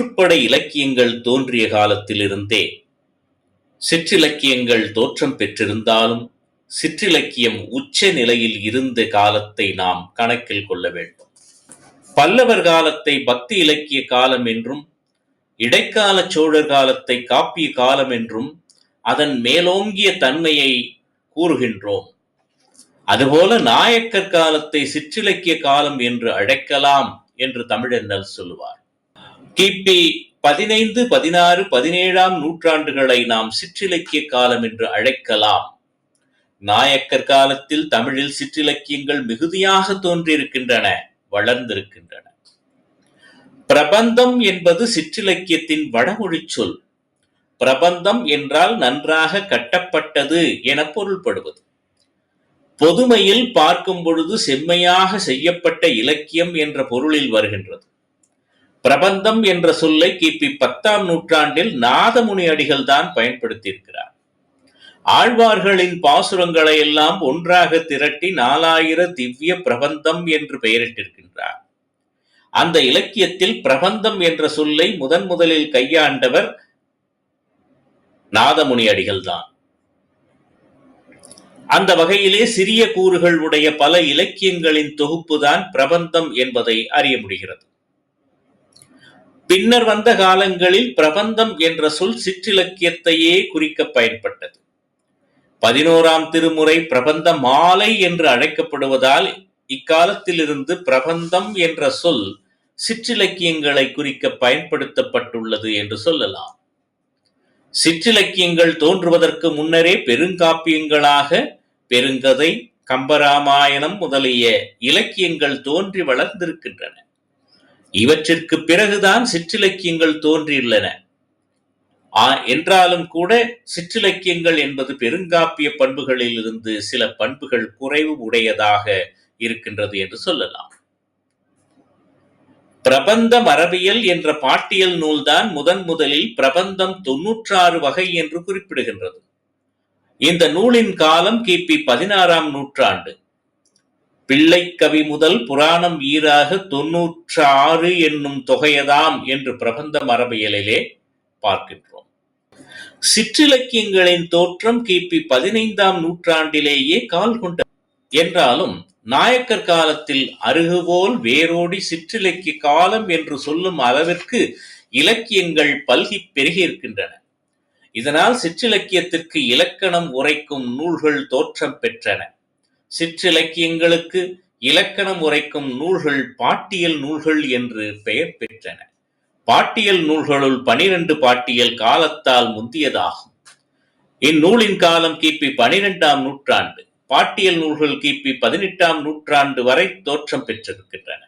ஆற்றுப்படை இலக்கியங்கள் தோன்றிய காலத்திலிருந்தே சிற்றிலக்கியங்கள் தோற்றம் பெற்றிருந்தாலும் சிற்றிலக்கியம் உச்ச நிலையில் இருந்த காலத்தை நாம் கணக்கில் கொள்ள வேண்டும். பல்லவர் காலத்தை பக்தி இலக்கிய காலம் என்றும் இடைக்கால சோழர் காலத்தை காப்பிய காலம் என்றும் அதன் மேலோங்கிய தன்மையை கூறுகின்றோம். அதுபோல நாயக்கர் காலத்தை சிற்றிலக்கிய காலம் என்று அழைக்கலாம் என்று தமிழன்னல் சொல்லுவார். கிபி பதினைந்து பதினாறு பதினேழாம் நூற்றாண்டுகளை நாம் சிற்றிலக்கிய காலம் என்று அழைக்கலாம். நாயக்கர் காலத்தில் தமிழில் சிற்றிலக்கியங்கள் மிகுதியாக தோன்றியிருக்கின்றன வளர்ந்திருக்கின்றன. பிரபந்தம் என்பது சிற்றிலக்கியத்தின் வடமொழிச் சொல். பிரபந்தம் என்றால் நன்றாக கட்டப்பட்டது என பொருள்படுவது. பொதுமையில் பார்க்கும் பொழுது செம்மையாக செய்யப்பட்ட இலக்கியம் என்ற பொருளில் வருகின்றது. பிரபந்தம் என்ற சொல்லை கிபி பத்தாம் நூற்றாண்டில் நாதமுனி அடிகள் தான் பயன்படுத்தியிருக்கிறார். ஆழ்வார்களின் பாசுரங்களை எல்லாம் ஒன்றாக திரட்டி நாலாயிர திவ்ய பிரபந்தம் என்று பெயரிட்டிருக்கின்றார். அந்த இலக்கியத்தில் பிரபந்தம் என்ற சொல்லை முதன் முதலில் கையாண்டவர் நாதமுனி அடிகள் தான். அந்த வகையிலே சிறிய கூறுகள் உடைய பல இலக்கியங்களின் தொகுப்புதான் பிரபந்தம் என்பதை அறிய முடிகிறது. பின்னர் வந்த காலங்களில் பிரபந்தம் என்ற சொல் சிற்றிலக்கியத்தையே குறிக்க பயன்பட்டது. பதினோராம் திருமுறை பிரபந்த மாலை என்று அழைக்கப்படுவதால் இக்காலத்திலிருந்து பிரபந்தம் என்ற சொல் சிற்றிலக்கியங்களை குறிக்க பயன்படுத்தப்பட்டுள்ளது என்று சொல்லலாம். சிற்றிலக்கியங்கள் தோன்றுவதற்கு முன்னரே பெருங்காப்பியங்களாக பெருங்கதை கம்பராமாயணம் முதலிய இலக்கியங்கள் தோன்றி வளர்ந்திருக்கின்றன. இவற்றிற்கு பிறகுதான் சிற்றிலக்கியங்கள் தோன்றியுள்ளன. என்றாலும் கூட சிற்றிலக்கியங்கள் என்பது பெருங்காப்பிய பண்புகளில் இருந்து சில பண்புகள் குறைவு உடையதாக இருக்கின்றது என்று சொல்லலாம். பிரபந்த மரபியல் என்ற பாட்டியல் நூல்தான் முதன் முதலில் பிரபந்தம் தொன்னூற்றாறு வகை என்று குறிப்பிடுகின்றது. இந்த நூலின் காலம் கிபி பதினாறாம் நூற்றாண்டு. பிள்ளைக்கவி முதல் புராணம் ஈராக தொன்னூற்று ஆறு என்னும் தொகையதாம் என்று பிரபந்த மரபியலிலே பார்க்கின்றோம். சிற்றிலக்கியங்களின் தோற்றம் கிபி பதினைந்தாம் நூற்றாண்டிலேயே கால் கொண்ட என்றாலும் நாயக்கர் காலத்தில் அருகுபோல் வேரோடி சிற்றிலக்கிய காலம் என்று சொல்லும் அளவிற்கு இலக்கியங்கள் பல்கி பெருகி இருக்கின்றன இதனால் சிற்றிலக்கியத்திற்கு இலக்கணம் உரைக்கும் நூல்கள் தோற்றம் பெற்றன. சிற்றிலக்கியங்களுக்கு இலக்கணம் உரைக்கும் நூல்கள் பாட்டியல் நூல்கள் என்று பெயர் பெற்றன. பாட்டியல் நூல்களுள் பனிரெண்டு பாட்டியல் காலத்தால் முந்தியதாகும். இந்நூலின் காலம் கிபி பனிரெண்டாம் நூற்றாண்டு பாட்டியல் நூல்கள் கிபி பதினெட்டாம் நூற்றாண்டு வரை தோற்றம் பெற்றிருக்கின்றன.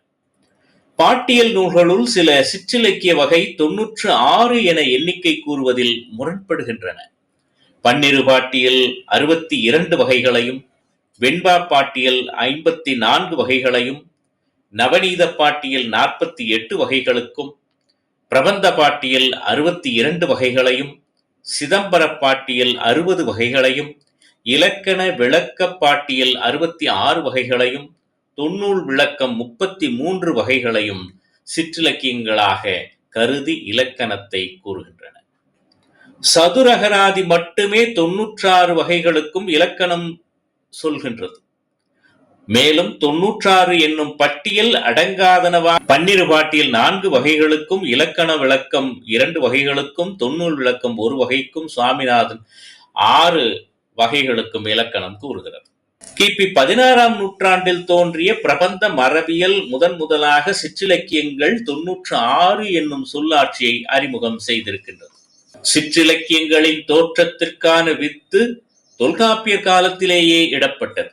பாட்டியல் நூல்களுள் சில சிற்றிலக்கிய வகை தொன்னூற்று ஆறு என எண்ணிக்கை கூறுவதில் முரண்படுகின்றன. பன்னிரு பாட்டியல் அறுபத்தி இரண்டு வகைகளையும் வெண்பா பாட்டியல் ஐம்பத்தி நான்கு வகைகளையும் நவநீத பாட்டியல் நாற்பத்தி எட்டு வகைகளுக்கும் பிரபந்த பாட்டியல் அறுபத்தி இரண்டு வகைகளையும் சிதம்பர பாட்டியல் அறுபது வகைகளையும் இலக்கண விளக்க பாட்டியல் அறுபத்தி ஆறு வகைகளையும் தொன்னூல் விளக்கம் முப்பத்தி மூன்று வகைகளையும் சிற்றிலக்கியங்களாக கருதி இலக்கணத்தை கூறுகின்றன. சதுரகராதி மட்டுமே தொன்னூற்றாறு வகைகளுக்கும் இலக்கணம் சொல்கின்றது. மேலும் தொன்னூற்றாறு என்னும் பட்டியல் அடங்காதனவா பன்னிரு பாட்டியல் நான்கு வகைகளுக்கும் இலக்கண விளக்கம் இரண்டு வகைகளுக்கும் தொன்னூல் விளக்கம் ஒரு வகைக்கும் சுவாமிநாதன் ஆறு வகைகளுக்கும் இலக்கணம் கூறுகிறது. கிபி பதினாறாம் நூற்றாண்டில் தோன்றிய பிரபந்த மரபியல் முதன் முதலாக சிற்றிலக்கியங்கள் தொன்னூற்று ஆறு என்னும் சொல்லாட்சியை அறிமுகம் செய்திருக்கின்றது. சிற்றிலக்கியங்களின் தோற்றத்திற்கான வித்து தொல்காப்பியர் காலத்திலேயே இடப்பட்டது.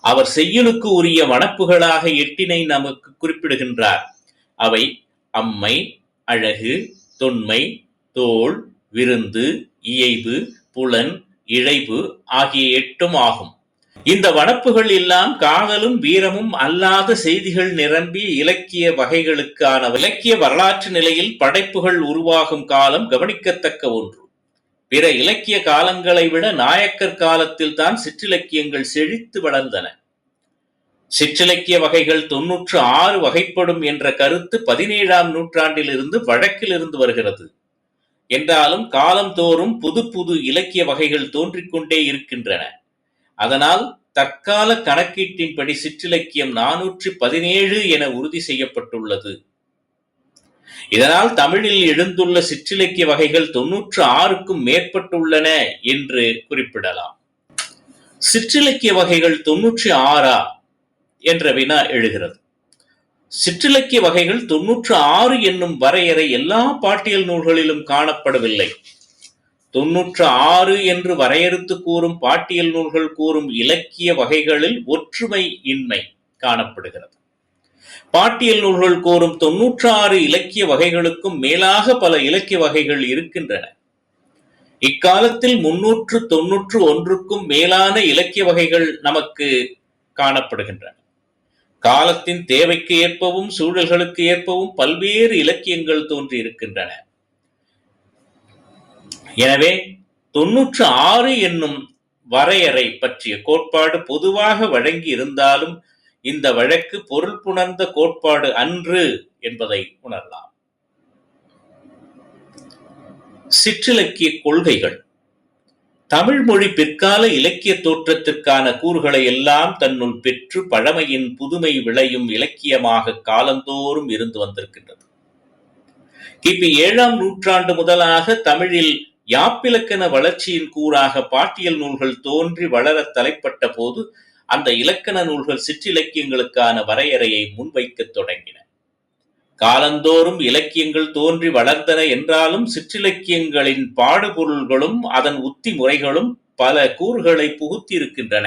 அவர் செய்யுளுக்கு உரிய வனப்புகளாக எட்டினை நமக்கு குறிப்பிடுகின்றார். அவை அம்மை அழகு தொன்மை தோல் விருந்து இயைபு புலன் இழைவு ஆகிய எட்டும் ஆகும். இந்த வனப்புகள் எல்லாம் காதலும் வீரமும் அல்லாத செய்திகள் நிரம்பிய இலக்கிய வகைகளுக்கான இலக்கிய வரலாற்று நிலையில் படைப்புகள் உருவாகும் காலம் கவனிக்கத்தக்க ஒன்று. பிற இலக்கிய காலங்களை விட நாயக்கர் காலத்தில் தான் சிற்றிலக்கியங்கள் செழித்து வளர்ந்தன. சிற்றிலக்கிய வகைகள் தொன்னூற்று ஆறு வகைப்படும் என்ற கருத்து பதினேழாம் நூற்றாண்டிலிருந்து வழக்கிலிருந்து வருகிறது. என்றாலும் காலந்தோறும் புது புது இலக்கிய வகைகள் தோன்றிக்கொண்டே இருக்கின்றன. அதனால் தற்கால கணக்கீட்டின்படி சிற்றிலக்கியம் நானூற்றி பதினேழு என உறுதி செய்யப்பட்டுள்ளது. இதனால் தமிழில் எழுந்துள்ள சிற்றிலக்கிய வகைகள் தொன்னூற்று ஆறுக்கும் மேற்பட்டுள்ளன என்று குறிப்பிடலாம். சிற்றிலக்கிய வகைகள் தொன்னூற்றி ஆறா என்ற வினா எழுகிறது. சிற்றிலக்கிய வகைகள் தொன்னூற்று ஆறு என்னும் வரையறை எல்லா பாட்டியல் நூல்களிலும் காணப்படவில்லை. தொன்னூற்று ஆறு என்று வரையறுத்து கூறும் பாட்டியல் நூல்கள் கூறும் இலக்கிய வகைகளில் ஒற்றுமை இன்மை காணப்படுகிறது. பாட்டியல் நூல்கள் கோரும் தொன்னூற்றாறு இலக்கிய வகைகளுக்கும் மேலாக பல இலக்கிய வகைகள் இருக்கின்றன. இக்காலத்தில் முன்னூற்று தொன்னூற்று ஒன்றுக்கும் மேலான இலக்கிய வகைகள் நமக்கு காணப்படுகின்றன. காலத்தின் தேவைக்கு ஏற்பவும் சூழல்களுக்கு ஏற்பவும் பல்வேறு இலக்கியங்கள் தோன்றி இருக்கின்றன. எனவே தொன்னூற்று ஆறு என்னும் வரையறை பற்றிய கோட்பாடு பொதுவாக வழங்கி இருந்தாலும் இந்த வழக்கு பொருள் புணர்ந்த கோட்பாடு அன்று என்பதை உணரலாம். சிற்றிலக்கிய கொள்கைகள். தமிழ் மொழி பிற்கால இலக்கிய தோற்றத்திற்கான கூறுகளை எல்லாம் தன்னுள் பெற்று பழமையின் புதுமை விளையும் இலக்கியமாக காலந்தோறும் இருந்து வந்திருக்கின்றது. கிபி ஏழாம் நூற்றாண்டு முதலாக தமிழில் யாப்பிலக்கண வளர்ச்சியின் கூறாக பாட்டியல் நூல்கள் தோன்றி வளர தலைப்பட்ட போது அந்த இலக்கண நூல்கள் சிற்றிலக்கியங்களுக்கான வரையறையை முன்வைக்கத் தொடங்கின. காலந்தோறும் இலக்கியங்கள் தோன்றி வளர்ந்தன என்றாலும் சிற்றிலக்கியங்களின் பாடுபொருள்களும் அதன் உத்தி முறைகளும் பல கூறுகளை புகுத்தியிருக்கின்றன.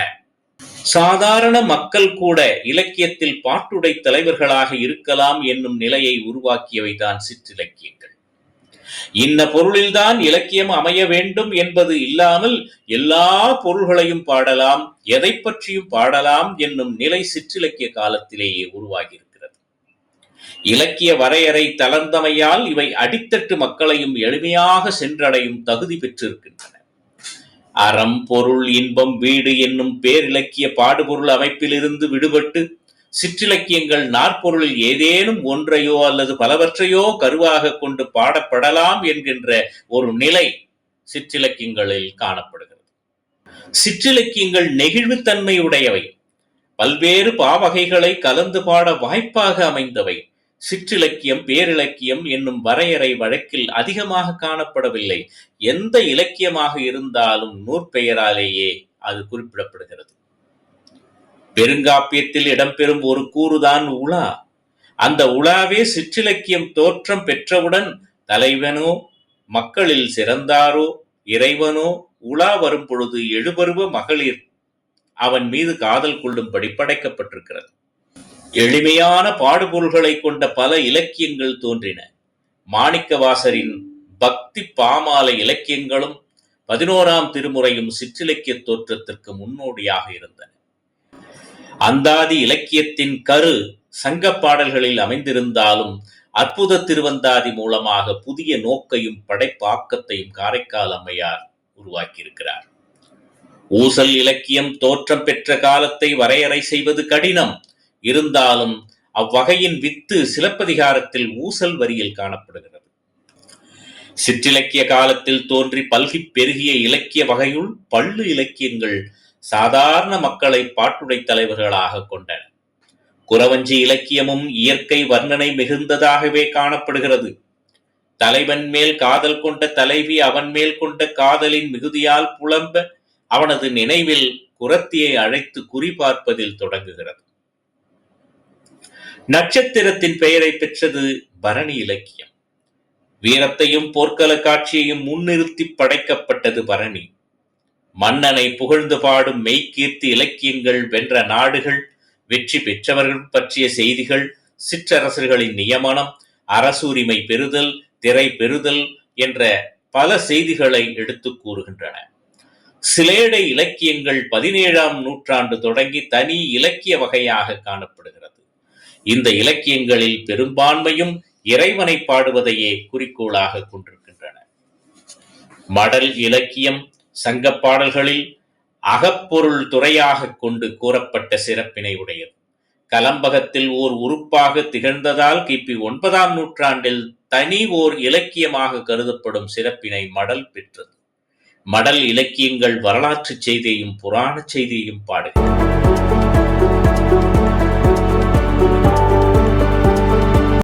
சாதாரண மக்கள் கூட இலக்கியத்தில் பாட்டுடை தலைவர்களாக இருக்கலாம் என்னும் நிலையை உருவாக்கியவைதான் சிற்றிலக்கியங்கள். இன்ன பொருளில்தான் இலக்கியம் அமைய வேண்டும் என்பது இல்லாமல் எல்லா பொருள்களையும் பாடலாம் எதை பற்றியும் பாடலாம் என்னும் நிலை சிற்றிலக்கிய காலத்திலேயே உருவாகியிருக்கிறது. இலக்கிய வரையறை தளர்ந்தமையால் இவை அடித்தட்டு மக்களையும் எளிமையாக சென்றடையும் தகுதி பெற்றிருக்கின்றன. அறம் பொருள் இன்பம் வீடு என்னும் பேரிலக்கிய பாடுபொருள் அமைப்பிலிருந்து விடுபட்டு சிற்றிலக்கியங்கள் நாற்பொருளில் ஏதேனும் ஒன்றையோ அல்லது பலவற்றையோ கருவாக கொண்டு பாடப்படலாம் என்கின்ற ஒரு நிலை சிற்றிலக்கியங்களில் காணப்படுகிறது. சிற்றிலக்கியங்கள் நெகிழ்வுத்தன்மை உடையவை. பல்வேறு பாவகைகளை கலந்து பாட வாய்ப்பாக அமைந்தவை. சிற்றிலக்கியம் பேரிலக்கியம் என்னும் வரையறை வழக்கில் அதிகமாக காணப்படவில்லை. எந்த இலக்கியமாக இருந்தாலும் நூற்பெயராலேயே அது குறிப்பிடப்படுகிறது. பெருங்காப்பியத்தில் இடம்பெறும் ஒரு கூறுதான் உலா. அந்த உலாவே சிற்றிலக்கியம் தோற்றம் பெற்றவுடன் தலைவனோ மக்களில் சிறந்தாரோ இறைவனோ உலா வரும் பொழுது எழுபருவ மகளிர் அவன் மீது காதல் கொள்ளும்படி படைக்கப்பட்டிருக்கிறது. எளிமையான பாடுபொருள்களை கொண்ட பல இலக்கியங்கள் தோன்றின. மாணிக்கவாசரின் பக்தி பாமால இலக்கியங்களும் பதினோராம் திருமுறையும் சிற்றிலக்கிய தோற்றத்திற்கு முன்னோடியாக இருந்தன. அந்தாதி இலக்கியத்தின் கரு சங்க பாடல்களில் அமைந்திருந்தாலும் அற்புத திருவந்தாதி மூலமாக புதிய நோக்கையும் படைப்பாக்கத்தையும் காரைக்கால் அம்மையார் உருவாக்கியிருக்கிறார். ஊசல் இலக்கியம் தோற்றம் பெற்ற காலத்தை வரையறை செய்வது கடினம். இருந்தாலும் அவ்வகையின் வித்து சிலப்பதிகாரத்தில் ஊசல் வரியில் காணப்படுகிறது. சிற்றிலக்கிய காலத்தில் தோன்றி பல்கி பெருகிய இலக்கிய வகையுள் பள்ளு இலக்கியங்கள் சாதாரண மக்களை பாட்டுடை தலைவர்களாக கொண்டன. குறவஞ்சி இலக்கியமும் இயற்கை வர்ணனை மிகுந்ததாகவே காணப்படுகிறது. தலைவன் மேல் காதல் கொண்ட தலைவி அவன் மேல் கொண்ட காதலின் மிகுதியால் புலம்ப அவனது நினைவில் குரத்தியை அழைத்து குறிபார்ப்பதில் தொடங்குகிறது. நட்சத்திரத்தின் பெயரை பெற்றது பரணி இலக்கியம். வீரத்தையும் போர்க்கள காட்சியையும் முன்னிறுத்தி படைக்கப்பட்டது பரணி. மன்னனை புகழ்ந்து பாடும் மெய்கீர்த்தி இலக்கியங்கள் வென்ற நாடுகள் வெற்றி பெற்றவர்கள் பற்றிய செய்திகள் சிற்றரசர்களின் நியமனம் அரசுரிமை பெறுதல் திரை பெறுதல் என்ற பல செய்திகளை எடுத்து கூறுகின்றன. சிலேடை இலக்கியங்கள் பதினேழாம் நூற்றாண்டு தொடங்கி தனி இலக்கிய வகையாக காணப்படுகிறது. இந்த இலக்கியங்களில் பெரும்பான்மையும் இறைவனை பாடுவதையே குறிக்கோளாக கொண்டிருக்கின்றன. மடல் இலக்கியம் சங்கப் பாடல்களில் அகப்பொருள் துறையாக கொண்டு கூறப்பட்ட சிறப்பினை உடையது. கலம்பகத்தில் ஓர் உறுப்பாக திகழ்ந்ததால் கிபி ஒன்பதாம் நூற்றாண்டில் தனி ஓர் இலக்கியமாக கருதப்படும் சிறப்பினை மடல் பெற்றது. மடல் இலக்கியங்கள் வரலாற்றுச் செய்தியையும் புராணச் செய்தியையும் பாடுகின்றன